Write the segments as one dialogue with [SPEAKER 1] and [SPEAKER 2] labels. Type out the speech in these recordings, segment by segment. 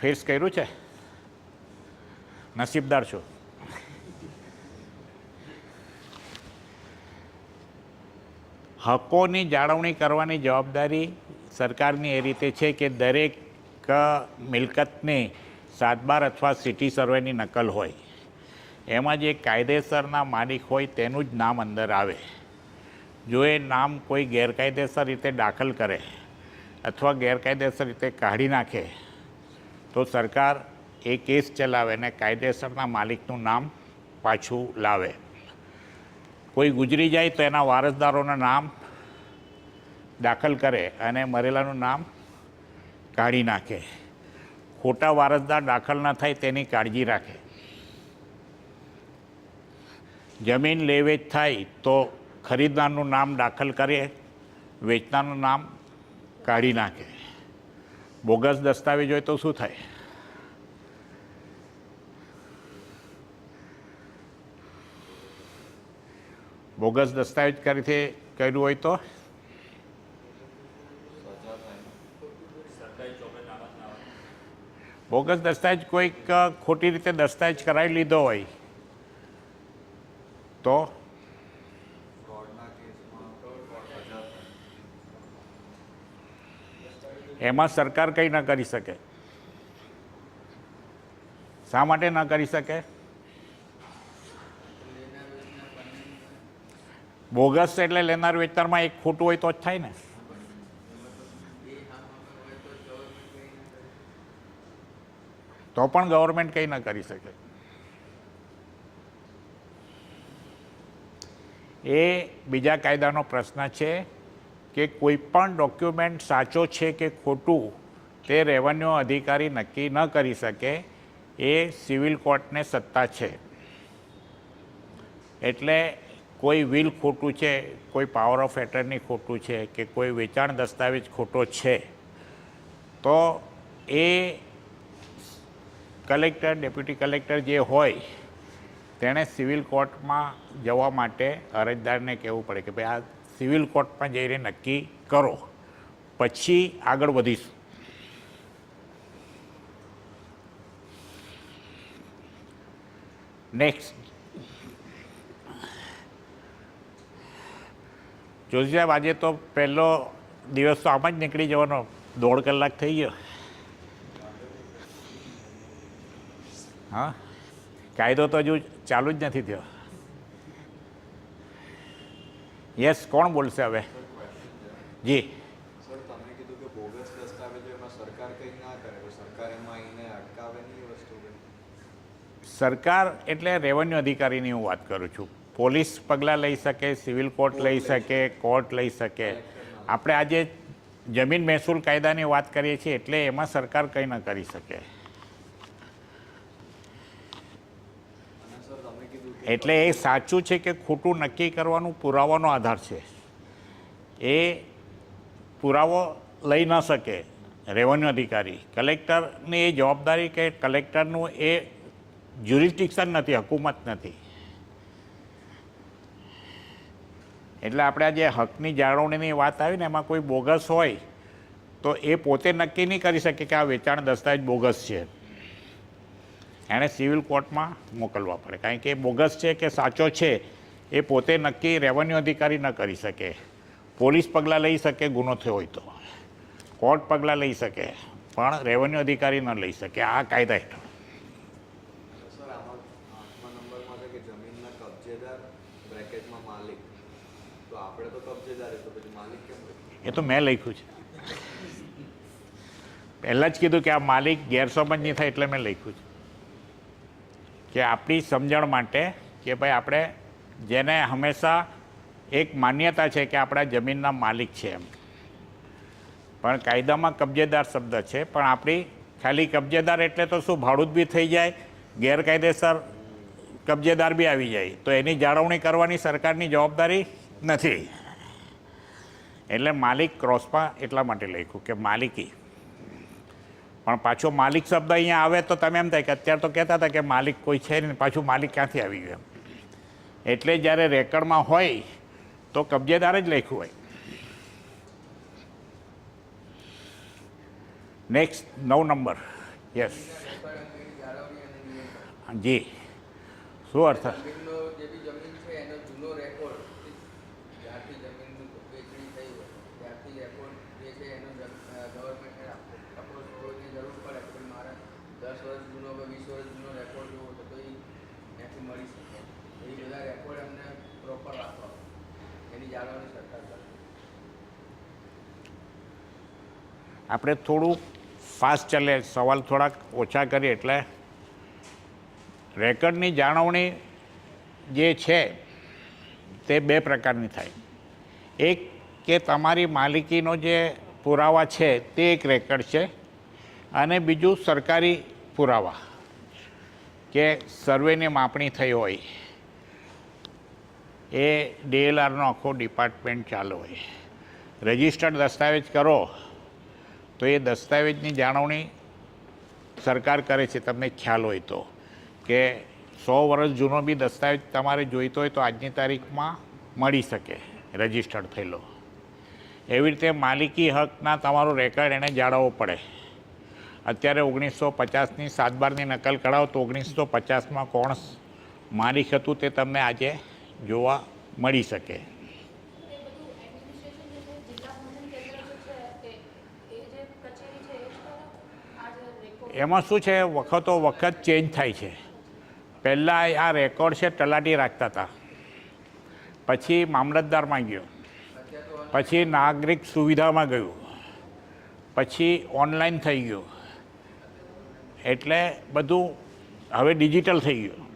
[SPEAKER 1] Face કર્યું છે? નસીબદાર છો. હકોની જાળવણી કરવાની જવાબદારી સરકારની એ રીતે છે કે દરેક મિલકતની સાતબાર અથવા સિટી સર્વેની નકલ હોય. એમાં જે કાયદેસરના માલિક હોય તેનું જ નામ અંદર આવે. જો એ નામ કોઈ ગેરકાયદેસર રીતે દાખલ કરે અથવા ગેરકાયદેસર રીતે કાઢી નાખે તો સરકાર એ કેસ ચલાવે અને કાયદેસરના માલિકનું નામ પાછું લાવે. કોઈ ગુજરી જાય તો એના વારસદારોના નામ દાખલ કરે અને મરેલાનું નામ કાઢી નાખે. ખોટા વારસદાર દાખલ ન થાય તેની કાળજી રાખે. જમીન લે વેચ થાય તો ખરીદનારનું નામ દાખલ કરે, વેચનારનું નામ કાઢી નાખે. બોગસ દસ્તાવેજ હોય તો શું થાય? બોગસ દસ્તાવેજ કરીથી કર્યું હોય તો? બોગસ દસ્તાવેજ કોઈક ખોટી રીતે દસ્તાવેજ કરાવી લીધો હોય તો? એમાં સરકાર કંઈ ન કરી શકે. શા માટે ન કરી શકે? બોગસ એટલે લેનાર વેચનારમાં એક ખોટું હોય તો જ થાય ને. તો પણ ગવર્મેન્ટ કંઈ ન કરી શકે. એ બીજા કાયદાનો પ્રશ્ન છે. કે કોઈ પણ ડોક્યુમેન્ટ સાચો છે કે ખોટું, તે રેવન્યુ અધિકારી નક્કી ન કરી શકે, એ સિવિલ કોર્ટને સત્તા છે. એટલે કોઈ વિલ ખોટું છે, કોઈ પાવર ઓફ એટર્ની ખોટું છે, કે કોઈ વેચાણ દસ્તાવેજ ખોટો છે, તો એ કલેક્ટર ડેપ્યુટી કલેક્ટર જે હોય, તેણે સિવિલ કોર્ટમાં જવા માટે અરજદારને કહેવું પડે કે ભાઈ આ સિવિલ કોર્ટમાં જઈને નક્કી કરો. પછી આગળ વધીશું. નેક્સ્ટ જોશી સાહેબ આજે તો પહેલો દિવસ તો આમ જ નીકળી જવાનો. દોઢ કલાક થઈ ગયો. હા? કાયદો તો હજુ ચાલુ જ નથી થયો. યસ કોણ બોલશે હવે? જી.
[SPEAKER 2] સરકાર
[SPEAKER 1] એટલે રેવન્યુ અધિકારીની હું વાત કરું છું. પોલીસ પગલાં લઈ શકે સિવિલ કોર્ટ લઈ શકે કોર્ટ લઈ શકે. આપણે આજે જમીન મહેસૂલ કાયદાની વાત કરીએ છીએ એટલે એમાં સરકાર કંઈ ન કરી શકે
[SPEAKER 2] અને સર તમે કીધું કે
[SPEAKER 1] એટલે એ સાચું છે કે ખોટું નક્કી કરવાનું પુરાવાનો આધાર છે. એ પુરાવો લઈ ન શકે રેવન્યુ અધિકારી. કલેક્ટરની એ જવાબદારી કે કલેક્ટરનું એ જ્યુરિસ્ટિક્શન નથી, હકુમત નથી. એટલે આપણે આ જે હકની જાળવણીની વાત આવી ને એમાં કોઈ બોગસ હોય તો એ પોતે નક્કી નહીં કરી શકે કે આ વેચાણ દસ્તાવેજ બોગસ છે. એણે સિવિલ કોર્ટમાં મોકલવા પડે. કારણ કે એ બોગસ છે કે સાચો છે એ પોતે નક્કી રેવન્યુ અધિકારી ન કરી શકે. પોલીસ પગલાં લઈ શકે ગુનો થયો હોય તો. કોર્ટ પગલાં લઈ શકે પણ રેવન્યુ અધિકારી ન લઈ શકે. આ કાયદા હેઠળ? એ તો મેં લખ્યું છે. પહેલાં જ કીધું કે આ માલિક ગેરસમજ નહીં થાય એટલે મેં લખ્યું છે. કે આપણી સમજણ માટે કે ભાઈ આપણે જેને હંમેશા એક માન્યતા છે કે આપણા જમીનના માલિક છે એમ. પણ કાયદામાં કબજેદાર શબ્દ છે, પણ આપણી ખાલી કબજેદાર એટલે તો શું ભાડું બી થઈ જાય, ગેરકાયદેસર કબજેદાર બી આવી જાય, તો એની જાળવણી કરવાની સરકારની જવાબદારી નથી. એટલે માલિક ક્રોસમાં એટલા માટે લખ્યું કે માલિકી પણ પાછો માલિક શબ્દ અહીંયા આવે તો તમે એમ થાય કે અત્યારે તો કહેતા હતા કે માલિક કોઈ છે નહીં પાછું માલિક ક્યાંથી આવી ગયું એમ. એટલે જ્યારે રેકર્ડમાં હોય તો કબજેદાર જ લખ્યું હોય. નેક્સ્ટ નવ નંબર. યસ જી. શું અર્થ
[SPEAKER 3] જમીનનો જે બી જમીન છે એનો જૂનો રેકોર્ડ જ્યારથી જમીનની વેચણી થઈ હોય ત્યારથી રેકોર્ડ જે છે એનો ગવર્મેન્ટને સપોઝ કોઈને જરૂર પડે કે ભાઈ મારે દસ વર્ષ જૂનો કે વીસ વર્ષ જૂનો રેકોર્ડ જોવો તો તો એ ત્યાંથી મળી શકે એ બધા રેકોર્ડ એમને પ્રોપર રાખવા એની
[SPEAKER 1] આપણે થોડું ફાસ્ટ ચાલે, સવાલ થોડાક ઓછા કરીએ એટલે રેકર્ડની જાળવણી જે છે, તે બે પ્રકારની થાય. એક કે તમારી માલિકીનો જે પુરાવા છે, તે એક રેકર્ડ છે અને બીજું સરકારી પુરાવા કે સર્વેની માપણી થઈ હોય. એ ડીએલઆરનો આખો ડિપાર્ટમેન્ટ ચાલુ હોય. રજિસ્ટર્ડ દસ્તાવેજ કરો, તો એ દસ્તાવેજની જાળવણી સરકાર કરે છે. તમને ખ્યાલ હોય તો કે સો વર્ષ જૂનો બી દસ્તાવેજ તમારે જોઈતો હોય તો આજની તારીખમાં મળી શકે રજિસ્ટર્ડ થયેલો. એવી રીતે માલિકી હકના તમારો રેકર્ડ એને જાળવવો પડે. અત્યારે ઓગણીસો પચાસની સાત બારની નકલ કઢાવો તો ઓગણીસો પચાસમાં કોણ માલિક હતું તે તમને આજે જોવા મળી શકે. એમાં શું છે, વખતો વખત ચેન્જ થાય છે. પહેલાં આ રેકોર્ડ છે, તલાટી રાખતા હતા. પછી મામલતદારમાં ગયો. પછી નાગરિક સુવિધામાં ગયું. પછી ઓનલાઈન થઈ ગયું. એટલે બધું હવે ડિજિટલ થઈ ગયું.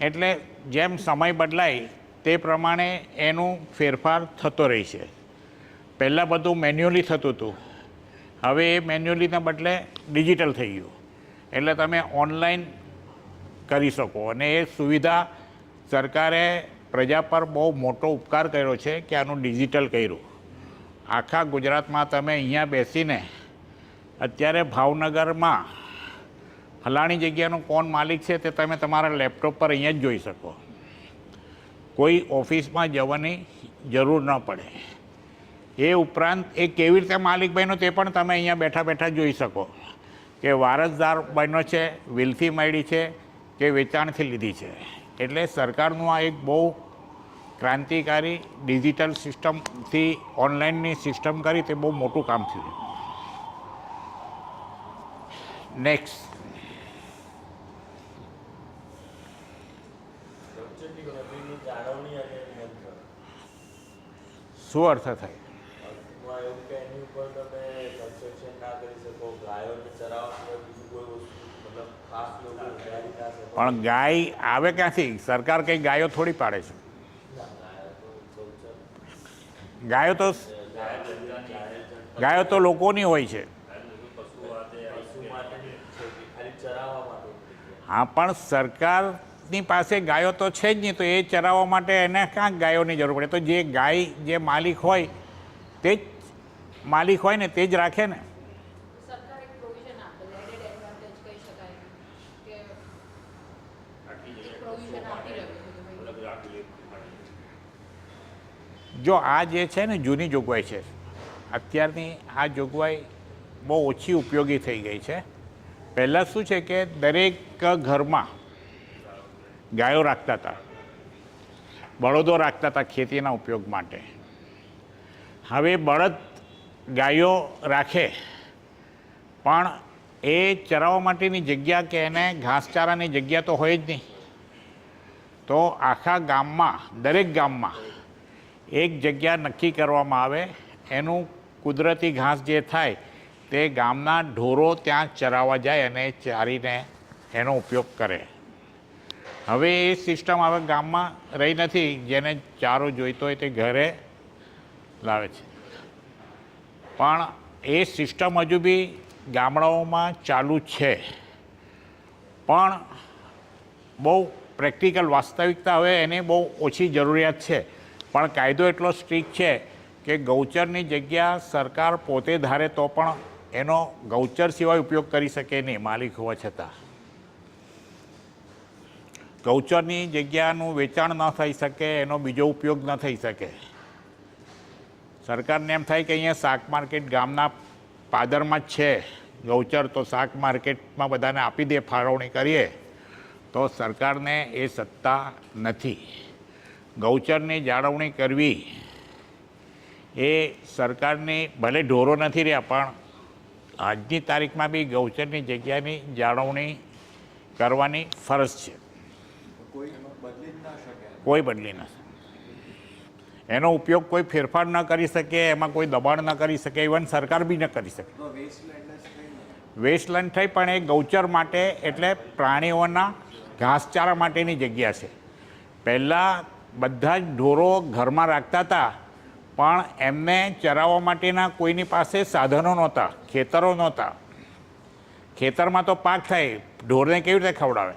[SPEAKER 1] એટલે જેમ સમય બદલાય તે પ્રમાણે એનું ફેરફાર થતો રહે છે. પહેલાં બધું મેન્યુઅલી થતું હતું. હવે એ મેન્યુઅલીના બદલે ડિજિટલ થઈ ગયું. એટલે તમે ઓનલાઈન કરી શકો અને એ સુવિધા સરકારે પ્રજા પર બહુ મોટો ઉપકાર કર્યો છે કે આનું ડિજિટલ કર્યું. આખા ગુજરાતમાં તમે અહીંયા બેસીને અત્યારે ભાવનગરમાં ફલાણી જગ્યાનો કોણ માલિક છે તે તમે તમારા લેપટોપ પર અહીંયા જ જોઈ શકો. કોઈ ઓફિસમાં જવાની જરૂર ન પડે. એ ઉપરાંત એ કેવી રીતે માલિક બન્યો તે પણ તમે અહીંયા બેઠા બેઠા જોઈ શકો. કે વારસદાર બન્યો છે, વિલથી મળી છે, કે વેચાણથી લીધી છે. એટલે સરકારનું આ એક બહુ ક્રાંતિકારી ડિજિટલ સિસ્ટમથી ઓનલાઈનની સિસ્ટમ કરી તે બહુ મોટું કામ થયું. નેક્સ્ટ
[SPEAKER 4] કલ્ચરની જમીનની જાળવણી અને નિયંત્રણ
[SPEAKER 1] શું અર્થ
[SPEAKER 4] થાયમાં એવું કે એની ઉપર તમે કન્સ્ટ્રક્શન ના કરી શકો ગાયોને ચરાવવા સિવાય બીજું કોઈ વસ્તુ મતલબ ખાસ લોકો ઉગાડી અર્થ થાય?
[SPEAKER 1] પણ ગાય આવે ક્યાંથી? સરકાર કંઈ ગાયો થોડી પાડે છે?
[SPEAKER 4] ગાયો તો
[SPEAKER 1] ગાયો તો લોકોની હોય છે. હા પણ સરકારની પાસે ગાયો તો છે જ નહીં તો એ ચરાવવા માટે એને ક્યાંક ગાયોની જરૂર પડે? તો જે ગાય જે માલિક હોય તે જ માલિક હોય ને તે જ રાખે ને? જો આ જે છે ને જૂની જોગવાઈ છે અત્યારની આ જોગવાઈ બહુ ઓછી ઉપયોગી થઈ ગઈ છે. પહેલાં શું છે કે દરેક ઘરમાં ગાયો રાખતા હતા. બળદો રાખતા હતા ખેતીના ઉપયોગ માટે. હવે બળદ ગાયો રાખે, પણ એ ચરાવવા માટેની જગ્યા કે એને ઘાસચારાની જગ્યા તો હોય જ નહીં. તો આખા ગામમાં, દરેક ગામમાં એક જગ્યા નક્કી કરવામાં આવે, એનું કુદરતી ઘાસ જે થાય, તે ગામના ઢોરો ત્યાં ચરાવવા જાય અને ચારીને એનો ઉપયોગ કરે. હવે એ સિસ્ટમ હવે ગામમાં રહી નથી. જેને ચારો જોઈતો હોય તે ઘરે લાવે છે. પણ એ સિસ્ટમ હજુ બી ગામડાઓમાં ચાલુ છે. પણ બહુ પ્રેક્ટિકલ, વાસ્તવિકતા હવે એની બહુ ઓછી જરૂરિયાત છે. પણ કાયદો એટલો સ્ટ્રિક છે કે ગૌચરની જગ્યા સરકાર પોતે ધારે તો પણ એનો ગૌચર સિવાય ઉપયોગ કરી શકે નહીં, માલિક હોવા છતાં. ગૌચરની જગ્યાનું વેચાણ ન થઈ શકે, એનો બીજો ઉપયોગ ન થઈ શકે. સરકારને એમ થાય કે અહીંયા શાક માર્કેટ ગામના પાદરમાં જ છે. ગૌચર તો શાક માર્કેટમાં બધાને આપી દે, ફાળવણી કરીએ. તો સરકારને એ સત્તા નથી. ગૌચરની જાળવણી કરવી એ સરકારની ભલે ઢોરો નથી રહ્યા, પણ આજની તારીખમાં બી ગૌચરની જગ્યાની જાળવણી કરવાની ફરજ છે.
[SPEAKER 2] કોઈ બદલી ના શકે.
[SPEAKER 1] એનો ઉપયોગ કોઈ ફેરફાર ન કરી શકે એમાં કોઈ દબાણ ન કરી શકે ઇવન સરકાર બી ન કરી શકે.
[SPEAKER 2] વેસ્ટલેન્ડ થઈ
[SPEAKER 1] પણ એ ગૌચર માટે એટલે પ્રાણીઓના ઘાસચારા માટેની જગ્યા છે. પહેલાં બધા જ ઢોરો ઘરમાં રાખતા હતા પણ એમને ચરાવવા માટેના કોઈની પાસે સાધનો નહોતા ખેતરો નહોતા. ખેતરમાં તો પાક થાય ઢોરને કેવી રીતે ખવડાવે?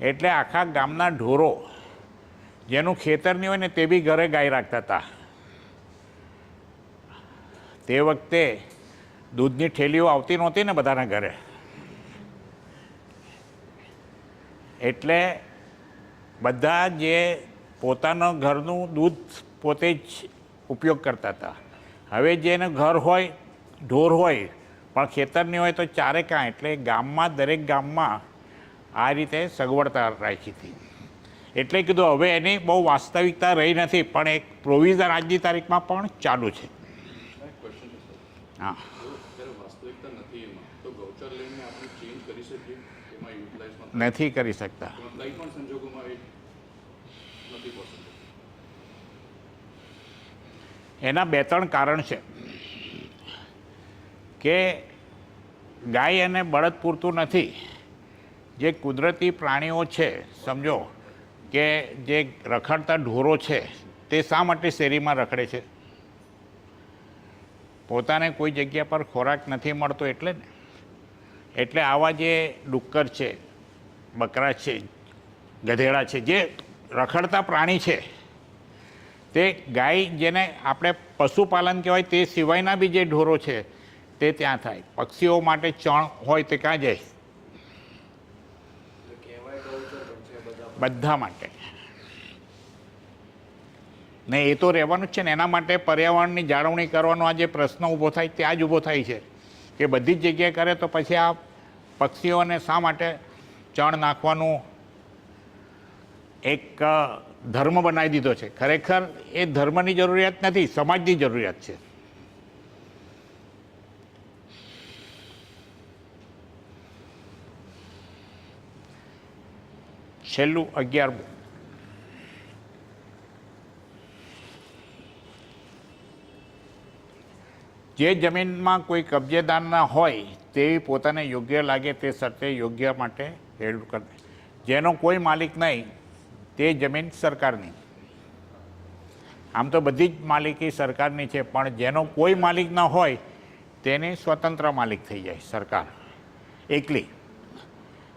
[SPEAKER 1] એટલે આખા ગામના ઢોરો જેનું ખેતર નહીં હોય ને તે બી ઘરે ગાય રાખતા હતા. તે વખતે દૂધની ઠેલીઓ આવતી નહોતી ને બધાના ઘરે. એટલે બધા જે પોતાના ઘરનું દૂધ પોતે જ ઉપયોગ કરતા હતા. હવે જેને ઘર હોય, ઢોર હોય, પણ ખેતરની હોય તો ચારે કાં. એટલે ગામમાં, દરેક ગામમાં આ રીતે સગવડતા રાખી હતી. એટલે કીધું હવે એની બહુ વાસ્તવિકતા રહી નથી પણ એક પ્રોવિઝન આજની તારીખમાં પણ ચાલુ છે. હા.
[SPEAKER 5] નથી કરી
[SPEAKER 1] શકતા. એના બે ત્રણ કારણ છે. કે ગાય અને બળદ પૂરતું નથી. જે કુદરતી પ્રાણીઓ છે, સમજો, કે જે રખડતા ઢોરો છે, તે શા માટે શેરીમાં રખડે છે? પોતાને કોઈ જગ્યા પર ખોરાક નથી મળતો એટલે ને? એટલે આવા જે ડુક્કર છે, બકરા છે, ગધેડા છે, જે રખડતા પ્રાણી છે, તે ગાય જેને આપણે પશુપાલન કહેવાય, તે સિવાયના બી જે ઢોરો છે, તે ત્યાં થાય. પક્ષીઓ માટે ચણ હોય તે ક્યાં જાય
[SPEAKER 2] એટલે કહેવાય ગૌચર પણ છે બધા
[SPEAKER 1] માટે. ને એ તો રહેવાનું જ છે ને એના માટે પર્યાવરણની જાળવણી કરવાનો આ જે પ્રશ્ન ઊભો થાય ત્યાં જ ઊભો થાય છે. કે બધી જ જગ્યાએ કરે તો પછી આ પક્ષીઓને શા માટે ચણ નાખવાનું એક ધર્મ બનાવી દીધો છે? ખરેખર એ ધર્મની જરૂરિયાત નથી, સમાજની જરૂરિયાત છે. છેલ્લું અગિયારમું. જે જમીનમાં કોઈ કબજેદાર ના હોય તેવી પોતાને યોગ્ય લાગે તે શરતે યોગ્ય માટે હેડ કરે જેનો કોઈ માલિક નહીં, તે જમીન સરકારની. આમ તો બધી જ માલિકી સરકારની છે, પણ જેનો કોઈ માલિક ન હોય, તેની સ્વતંત્ર માલિક થઈ જાય સરકાર. એકલી.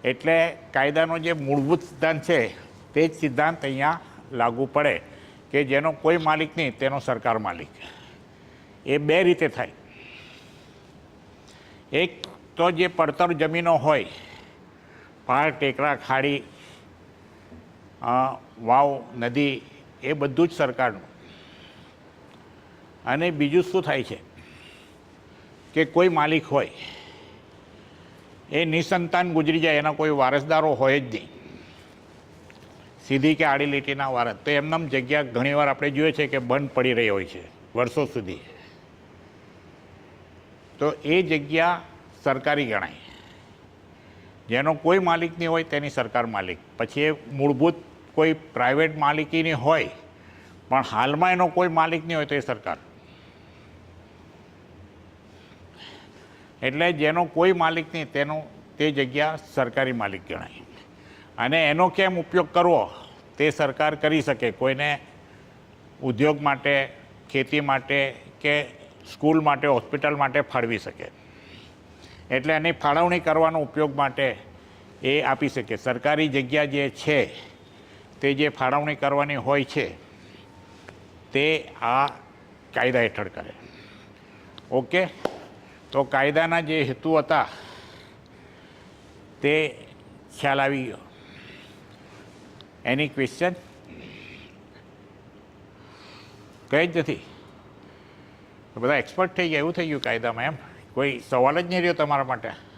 [SPEAKER 1] એટલે કાયદાનો જે મૂળભૂત સિદ્ધાંત છે, તે જ સિદ્ધાંત અહીંયા લાગુ પડે કે જેનો કોઈ માલિક નહીં, તેનો સરકાર માલિક. એ બે રીતે થાય. એક તો જે પડતર જમીનો હોય પહાડ ટેકરા, ખાડી વાવ, નદી, એ બધું જ સરકારનું. અને બીજું શું થાય છે? કે કોઈ માલિક હોય એ નિસંતાન ગુજરી જાય, એના કોઈ વારસદારો હોય જ નહીં. સીધી કે આડી લીટીના વારસ. તો એમનામ જગ્યા ઘણીવાર આપણે જોઈએ છે કે બંધ પડી રહી હોય છે, વર્ષો સુધી. તો એ જગ્યા સરકારી ગણાય. જેનો કોઈ માલિક નહીં હોય, તેની સરકાર માલિક. પછી એ મૂળભૂત કોઈ પ્રાઇવેટ માલિકીની હોય, પણ હાલમાં એનો કોઈ માલિક નહીં હોય, તો એ સરકાર. એટલે જેનો કોઈ માલિક નહીં, તેનો તે જગ્યા સરકારી માલિક ગણાય. અને એનો કેમ ઉપયોગ કરવો, તે સરકાર કરી શકે. કોઈને ઉદ્યોગ માટે, ખેતી માટે કે સ્કૂલ માટે, હોસ્પિટલ માટે ફાળવી શકે. એટલે એની ફાળવણી કરવાનો ઉપયોગ માટે એ આપી શકે. સરકારી જગ્યા જે છે, તે જે ફાળવણી કરવાની હોય છે, તે આ કાયદા હેઠળ કરે. ઓકે? તો કાયદાના જે હેતુ હતા, તે ખ્યાલ આવી ગયો. એની ક્વેશ્ચન કંઈ જ નથી. બધા એક્સપર્ટ થઈ ગયા, એવું થઈ ગયું કાયદામાં એમ? કોઈ સવાલ જ નહીં રહ્યો તમારા માટે?